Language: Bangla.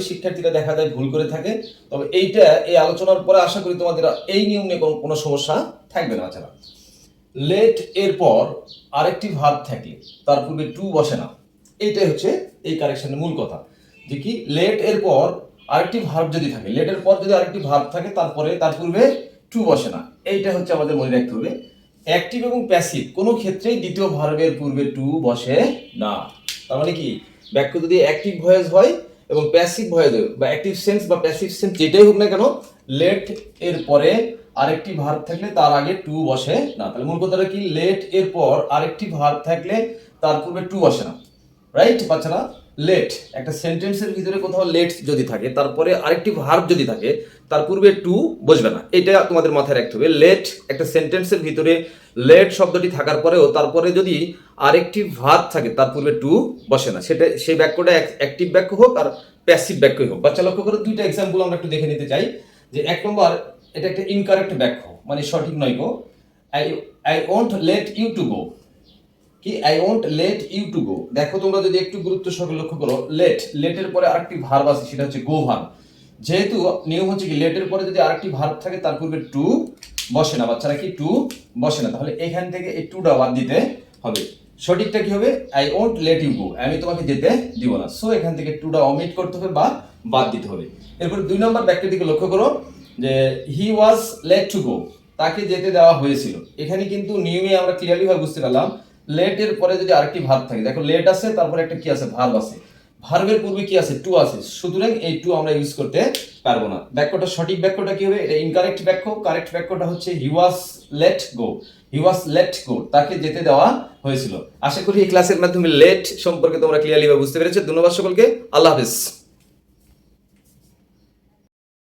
শিক্ষার্থীরা দেখা যায় ভুল করে থাকে। তবে এইটা, এই আলোচনার পরে আশা করি তোমাদের এই নিয়ম নিয়ে কোনো- কোনো সমস্যা থাকবে না বাচ্চারা। লেট এর পর আরেকটি ভাব থাকে তার পূর্বে টু বসে না। এইটাই হচ্ছে এই কারেকশনের মূল কথা। যে কি লেট এর পর আরেকটি ভাব যদি থাকে লেট এর পর যদি আরেকটি ভাব থাকে, তারপরে তার পূর্বে টু বসে না। এইটা হচ্ছে আমাদের মনে রাখতে হবে অ্যাক্টিভ এবং প্যাসিভ কোনো ক্ষেত্রেই দ্বিতীয় ভার্বের পূর্বে টু বসে না। তার মানে কি, বাক্য যদি অ্যাক্টিভ ভয়েস হয় এবং প্যাসিভ ভয়েস হয়, বা অ্যাক্টিভ সেন্স বা প্যাসিভ সেন্স যেটাই হোক না কেন লেট এর পরে আরেকটি ভার্ব থাকলে তার আগে টু বসে না। তাহলে মূল কথাটা কি লেট এর পর আরেকটি ভার্ব থাকলে তার পূর্বে টু বসে না। রাইট বাচ্চারা লেট একটা সেন্টেন্সের ভিতরে কোথাও লেট যদি থাকে, তারপরে আরেকটি ভার্ব যদি থাকে, তার পূর্বে টু বসবে না। এটা তোমাদের মাথায় রাখতে হবে। লেট একটা সেন্টেন্সের ভিতরে লেট শব্দটি থাকার পরেও তারপরে যদি আরেকটি ভার্ব থাকে, তার পূর্বে টু বসে না। সেটা, সেই বাক্যটা অ্যাক্টিভ বাক্য হোক আর প্যাসিভ বাক্যই হোক। বাচ্চা লক্ষ্য করে, দুইটা এক্সাম্পল আমরা একটু দেখে নিতে চাই। যে এক নম্বর, এটা একটা ইনকারেক্ট বাক্য মানে সঠিক নয় গো। I I won't let you to go কি I won't let you to go দেখো তোমরা যদি একটু গুরুত্ব সহকারে লক্ষ্য করো লেট লেটের পরে আরেকটি ভার্ব আছে, সেটা হচ্ছে গো ভার্ব যেহেতু নিয়ম হচ্ছে কি লেটের পরে যদি আরেকটি ভার্ব থাকে, তার পূর্বে টু বসে না, বাচ্চারা কি টু বসে না। তাহলে এখান থেকে এই টুটা বাদ দিতে হবে। সঠিকটা কি হবে? I won't let you go আমি তোমাকে যেতে দিব না। সো এখান থেকে টুটা অমিট করতে হবে বা বাদ দিতে হবে। এরপর দুই নম্বর ব্যাগটির দিকে লক্ষ্য করো, যে হি ওয়াজ লেট টু গো তাকে যেতে দেওয়া হয়েছিল। এখানে কিন্তু নিয়মে আমরা ক্লিয়ারলি ভাবে বুঝতে পারলাম লেট এর পরে যদি আরেকটি ভার্ব থাকে, দেখো লেট আছে, তারপরে একটা কি আছে? ভার্ব আছে। ভার্বের পূর্বে কি আছে? টু আছে। সুতরাং এই টু আমরা ইউজ করতে পারব না। বাক্যটা সঠিক বাক্যটা কি হবে? এটা ইনকারেক্ট বাক্য কারেক্ট বাক্যটা হচ্ছে হি was let go he was let go তাকে যেতে দেওয়া হয়েছিল। আশা করি এই ক্লাসের মাধ্যমে লেট সম্পর্কে তোমরা ক্লিয়ারলি বুঝতে পেরেছ। ধন্যবাদ সকলকে। আল্লাহ হাফেজ।